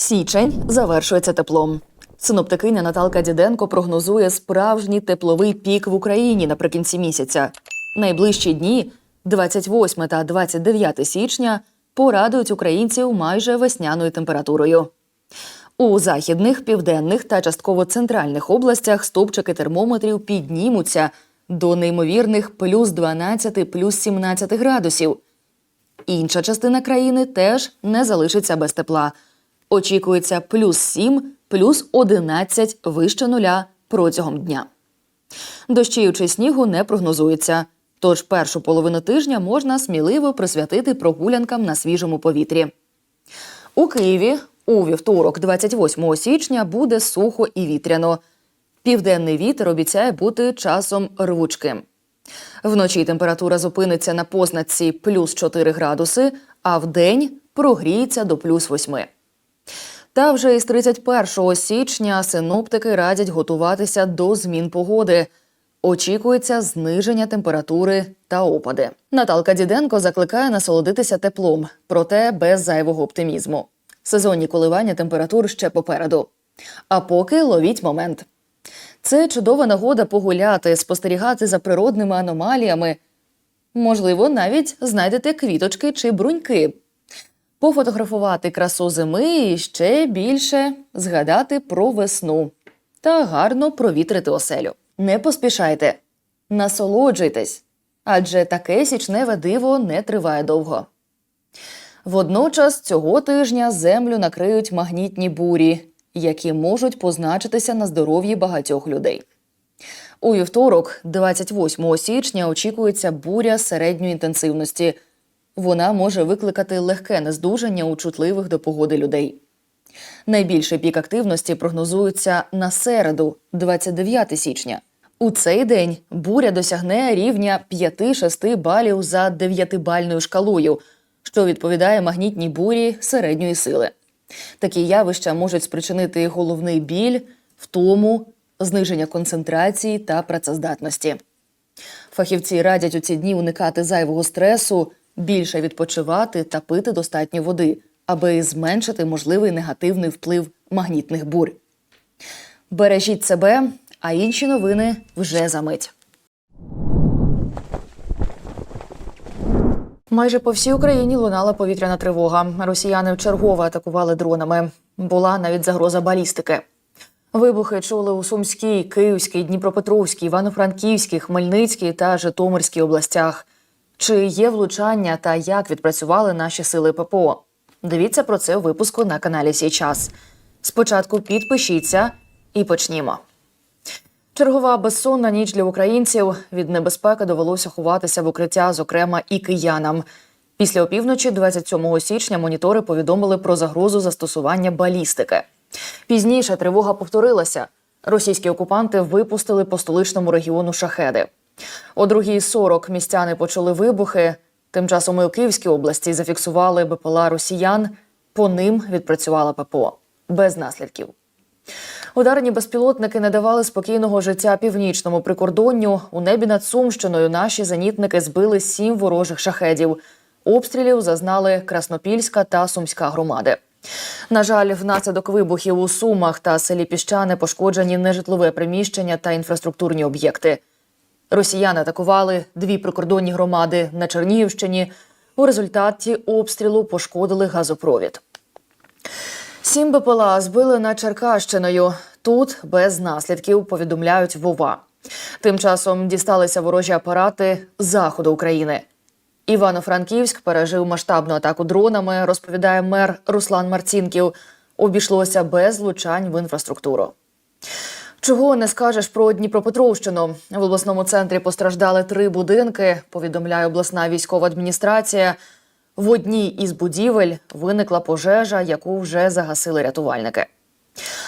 Січень завершується теплом. Синоптикиня Наталка Діденко прогнозує справжній тепловий пік в Україні наприкінці місяця. Найближчі дні, 28 та 29 січня, порадують українців майже весняною температурою. У західних, південних та частково центральних областях стовпчики термометрів піднімуться до неймовірних плюс 12, плюс 17 градусів. Інша частина країни теж не залишиться без тепла. Очікується плюс 7, плюс 11 вище нуля протягом дня. Дощів чи снігу не прогнозується, тож першу половину тижня можна сміливо присвятити прогулянкам на свіжому повітрі. У Києві у вівторок, 28 січня, буде сухо і вітряно. Південний вітер обіцяє бути часом рвучким. Вночі температура зупиниться на позначці плюс 4 градуси, а вдень прогріється до плюс 8. Та вже із 31 січня синоптики радять готуватися до змін погоди. Очікується зниження температури та опади. Наталка Діденко закликає насолодитися теплом, проте без зайвого оптимізму. Сезонні коливання температур ще попереду. А поки ловіть момент. Це чудова нагода погуляти, спостерігати за природними аномаліями. Можливо, навіть знайдете квіточки чи бруньки. Пофотографувати красу зими і ще більше згадати про весну та гарно провітрити оселю. Не поспішайте, насолоджуйтесь, адже таке січневе диво не триває довго. Водночас цього тижня землю накриють магнітні бурі, які можуть позначитися на здоров'ї багатьох людей. У вівторок, 28 січня, очікується буря середньої інтенсивності. Вона може викликати легке нездужання у чутливих до погоди людей. Найбільший пік активності прогнозується на середу, 29 січня. У цей день буря досягне рівня 5-6 балів за 9-бальною шкалою, що відповідає магнітній бурі середньої сили. Такі явища можуть спричинити головний біль, втому, зниження концентрації та працездатності. Фахівці радять у ці дні уникати зайвого стресу, більше відпочивати та пити достатньо води, аби зменшити можливий негативний вплив магнітних бурь. Бережіть себе, а інші новини вже за мить. Майже по всій Україні лунала повітряна тривога. Росіяни вчергово атакували дронами. Була навіть загроза балістики. Вибухи чули у Сумській, Київській, Дніпропетровській, Івано-Франківській, Хмельницькій та Житомирській областях. Чи є влучання та як відпрацювали наші сили ППО? Дивіться про це у випуску на каналі Сій час. Спочатку підпишіться і почнімо. Чергова безсонна ніч для українців від небезпеки довелося ховатися в укриття, зокрема і киянам. Після опівночі, 27 січня, монітори повідомили про загрозу застосування балістики. Пізніше тривога повторилася. Російські окупанти випустили по столичному регіону шахеди. О 2.40 містяни почули вибухи. Тим часом і у Київській області зафіксували БПЛА росіян. По ним відпрацювала ППО без наслідків. Ударні безпілотники не давали спокійного життя північному прикордонню. У небі над Сумщиною наші зенітники збили сім ворожих шахедів. Обстрілів зазнали Краснопільська та Сумська громади. На жаль, внаслідок вибухів у Сумах та селі Піщани пошкоджені нежитлове приміщення та інфраструктурні об'єкти. Росіяни атакували дві прикордонні громади на Чернігівщині. У результаті обстрілу пошкодили газопровід. Сім БПЛА збили над Черкащиною. Тут без наслідків повідомляють Вова. Тим часом дісталися ворожі апарати заходу України. Івано-Франківськ пережив масштабну атаку дронами, розповідає мер Руслан Марцінків. Обійшлося без влучань в інфраструктуру. Чого не скажеш про Дніпропетровщину? В обласному центрі постраждали три будинки. Повідомляє обласна військова адміністрація. В одній із будівель виникла пожежа, яку вже загасили рятувальники.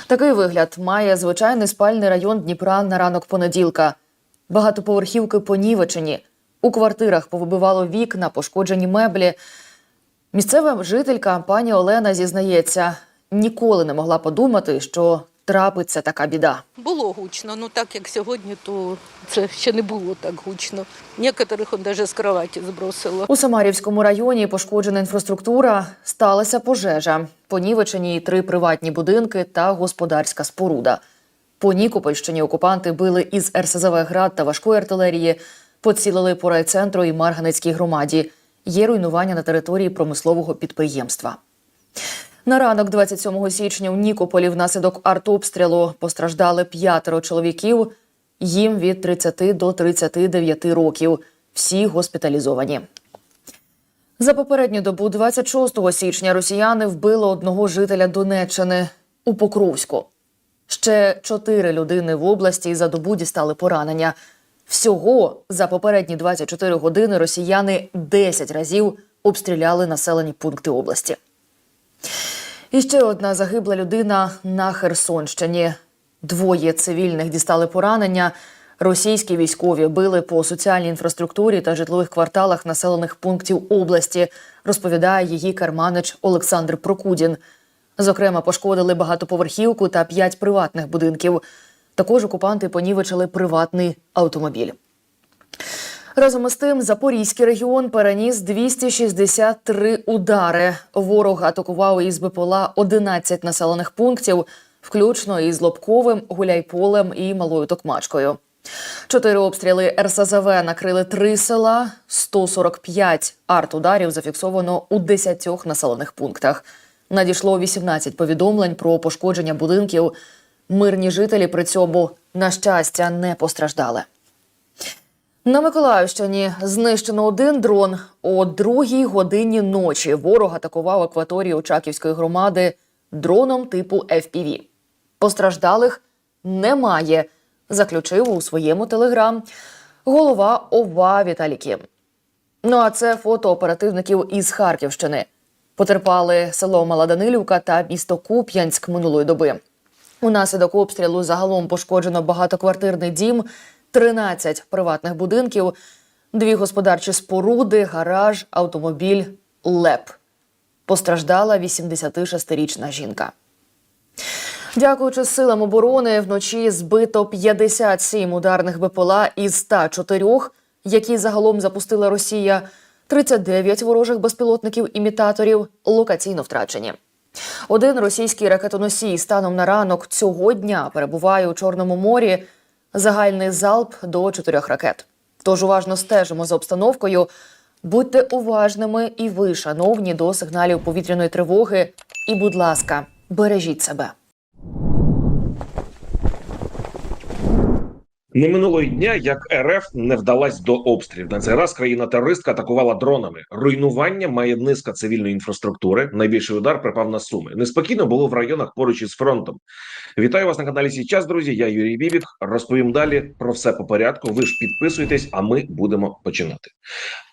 Такий вигляд має звичайний спальний район Дніпра на ранок понеділка. Багатоповерхівки понівечені. У квартирах повибивало вікна, пошкоджені меблі. Місцева жителька пані Олена зізнається, ніколи не могла подумати, що трапиться така біда. Було гучно, ну так як сьогодні, то це ще не було так гучно. Некоторих он навіть з кроваті збросило. У Самарівському районі пошкоджена інфраструктура, сталася пожежа. Понівечені три приватні будинки та господарська споруда. По Нікопольщині окупанти били із РСЗВ град та важкої артилерії, поцілили по райцентру і Марганецькій громаді. Є руйнування на території промислового підприємства. На ранок 27 січня у Нікополі внаслідок артобстрілу постраждали п'ятеро чоловіків. Їм від 30 до 39 років. Всі госпіталізовані. За попередню добу 26 січня росіяни вбили одного жителя Донеччини у Покровську. Ще чотири людини в області за добу дістали поранення. Всього за попередні 24 години росіяни 10 разів обстріляли населені пункти області. І ще одна загибла людина на Херсонщині. Двоє цивільних дістали поранення. Російські військові били по соціальній інфраструктурі та житлових кварталах населених пунктів області, розповідає її карманич Олександр Прокудін. Зокрема, пошкодили багатоповерхівку та п'ять приватних будинків. Також окупанти понівечили приватний автомобіль. Разом із тим, Запорізький регіон переніс 263 удари. Ворог атакував із БПЛА 11 населених пунктів, включно із Лобковим, Гуляйполем і Малою Токмачкою. Чотири обстріли РСЗВ накрили три села, 145 артударів зафіксовано у 10 населених пунктах. Надійшло 18 повідомлень про пошкодження будинків. Мирні жителі при цьому, на щастя, не постраждали. На Миколаївщині знищено один дрон. О другій годині ночі ворог атакував акваторію Очаківської громади дроном типу FPV. Постраждалих немає, заключив у своєму телеграм голова ОВА Віталій Кім. Ну а це фото оперативників із Харківщини. Потерпали село Маладанилівка та місто Куп'янськ минулої доби. Унаслідок обстрілу загалом пошкоджено багатоквартирний дім, 13 приватних будинків, дві господарчі споруди, гараж, автомобіль, ЛЕП. Постраждала 86-річна жінка. Дякуючи силам оборони, вночі збито 57 ударних БПЛА із 104, які загалом запустила Росія, 39 ворожих безпілотників-імітаторів локаційно втрачені. Один російський ракетоносій станом на ранок цього дня перебуває у Чорному морі. Загальний залп до чотирьох ракет. Тож уважно стежимо за обстановкою. Будьте уважними і ви, шановні, до сигналів повітряної тривоги. І, будь ласка, бережіть себе. Не минулого дня, як РФ не вдалась до обстрілів. На цей раз країна-терористка атакувала дронами. Руйнування має низка цивільної інфраструктури. Найбільший удар припав на суми. Неспокійно було в районах поруч із фронтом. Вітаю вас на каналі Січас, друзі. Я Юрій Бібік. Розповім далі про все по порядку. Ви ж підписуйтесь, а ми будемо починати.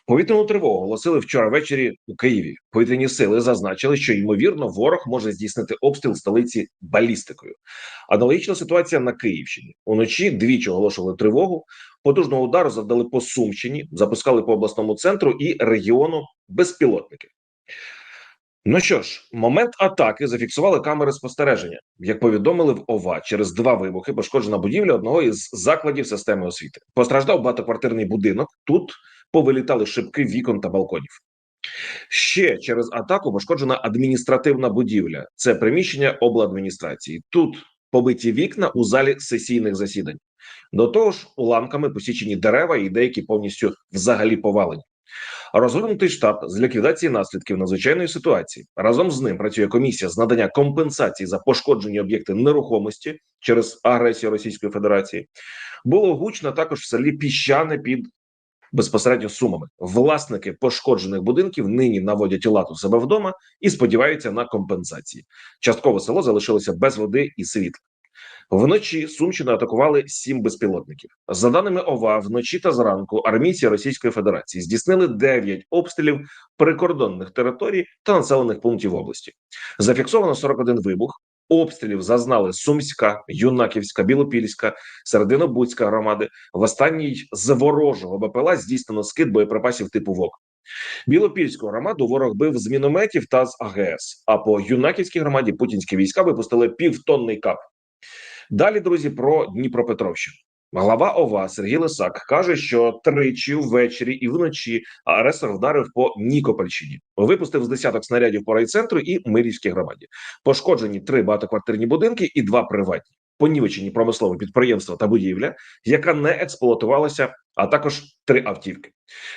Повітряну тривогу оголосили вчора ввечері у Києві. Повітряні сили зазначили, що ймовірно ворог може здійснити обстріл столиці балістикою. Аналогічна ситуація на Київщині. Уночі двічі оголошували тривогу. Потужного удару завдали по Сумщині, запускали по обласному центру і регіону безпілотники. Ну що ж, момент атаки зафіксували камери спостереження. Як повідомили в ОВА, через два вибухи пошкоджена будівля одного із закладів системи освіти. Постраждав багатоквартирний будинок. Тут повилітали шибки вікон та балконів. Ще через атаку пошкоджена адміністративна будівля. Це приміщення обладміністрації. Тут побиті вікна у залі сесійних засідань. До того ж, уламками посічені дерева і деякі повністю взагалі повалені. Розгорнутий штаб з ліквідації наслідків надзвичайної ситуації. Разом з ним працює комісія з надання компенсації за пошкоджені об'єкти нерухомості через агресію Російської Федерації. Було гучно також в селі Піщане під безпосередньо сумами. Власники пошкоджених будинків нині наводять лад у себе вдома і сподіваються на компенсації. Частково село залишилося без води і світла. Вночі Сумщину атакували сім безпілотників. За даними ОВА, вночі та зранку армійці Російської Федерації здійснили 9 обстрілів прикордонних територій та населених пунктів області. Зафіксовано 41 вибух. Обстрілів зазнали Сумська, Юнаківська, Білопільська, Серединобудська громади. В останній з ворожого БПЛА здійснено скид боєприпасів типу ВОК. Білопільську громаду ворог бив з мінометів та з АГС. А по Юнаківській громаді путінські війська випустили півтонний кап. Далі, друзі, про Дніпропетровщину. Глава ОВА Сергій Лисак каже, що тричі ввечері і вночі агресор вдарив по Нікопольщині, випустив з десяток снарядів по райцентру і Мирівській громаді. Пошкоджені три багатоквартирні будинки і два приватні. Понівечені промислове підприємство та будівля, яка не експлуатувалася, а також три автівки.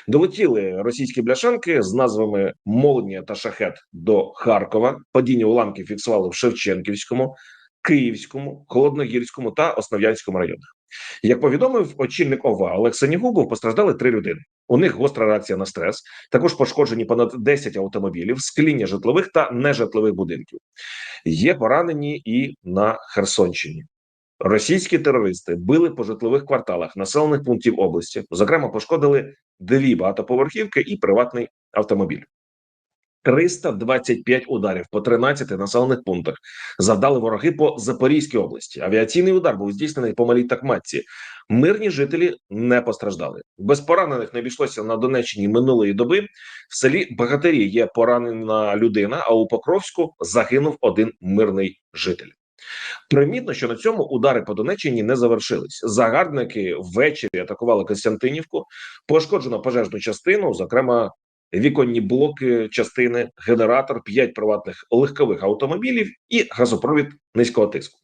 Долетіли російські бляшанки з назвами Молнія та Шахет до Харкова. Падіння уламків фіксували в Шевченківському, Київському, Холодногірському та Основ'янському районах. Як повідомив очільник ОВА Олег Сенігубов, постраждали три людини. У них гостра реакція на стрес. Також пошкоджені понад 10 автомобілів, скління житлових та нежитлових будинків. Є поранені і на Херсонщині. Російські терористи били по житлових кварталах населених пунктів області. Зокрема, пошкодили дві багатоповерхівки і приватний автомобіль. 325 ударів по 13 населених пунктах завдали вороги по Запорізькій області. Авіаційний удар був здійснений по малій Такматці. Мирні жителі не постраждали. Без поранених не обійшлося на Донеччині минулої доби. В селі Богатирі є поранена людина, а у Покровську загинув один мирний житель. Примітно, що на цьому удари по Донеччині не завершились. Загарбники ввечері атакували Костянтинівку, пошкоджено пожежну частину, зокрема віконні блоки, частини, генератор, п'ять приватних легкових автомобілів і газопровід низького тиску.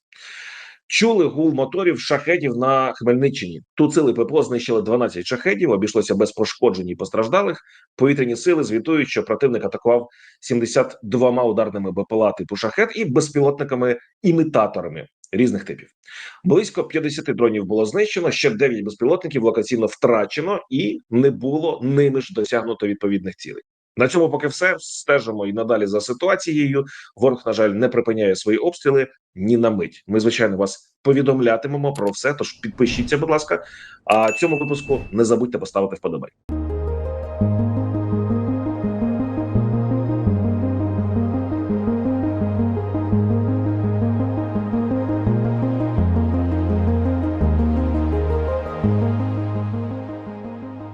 Чули гул моторів шахедів на Хмельниччині. Тут сили ППО знищили 12 шахедів, обійшлося без пошкоджень і постраждалих. Повітряні сили звітують, що противник атакував 72 ударними БПЛА типу шахет і безпілотниками-імітаторами різних типів. Близько 50 дронів було знищено, ще 9 безпілотників локаційно втрачено і не було ними ж досягнуто відповідних цілей. На цьому поки все стежимо і надалі за ситуацією. Ворог, на жаль, не припиняє свої обстріли ні на мить. Ми звичайно вас повідомлятимемо про все. Тож підпишіться, будь ласка. А цьому випуску не забудьте поставити вподобай.